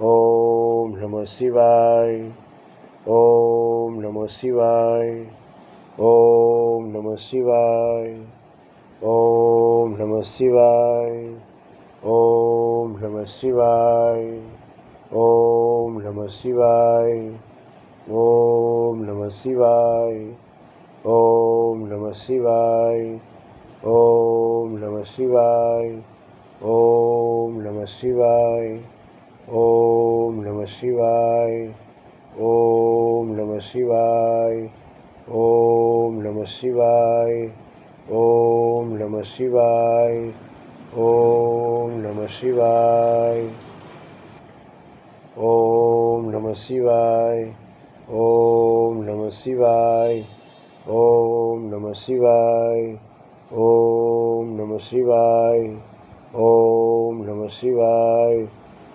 Om Namo Shivai. Om Namo Shivai. Om Namo Shivai. Om Namo Shivai. Om Namo Shivai. Om Namo Shivai. Om Namo Shivai. Om Namo Shivai. Om Namo Shivai. Om Namo Shivai. Om Namah Shivay, Om Namah Shivay, Om Namah Shivay, Om Namah Shivay, Om Namah Shivay, Om Namah Shivay, Om Namah Shivay, Om Namah Shivay, Om Namah Shivay, Om Namah Shivay.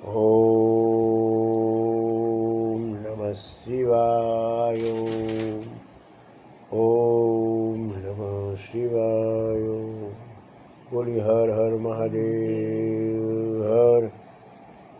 ॐ नमः शिवाय ॐ नमः शिवाय बोली हर हर महादेव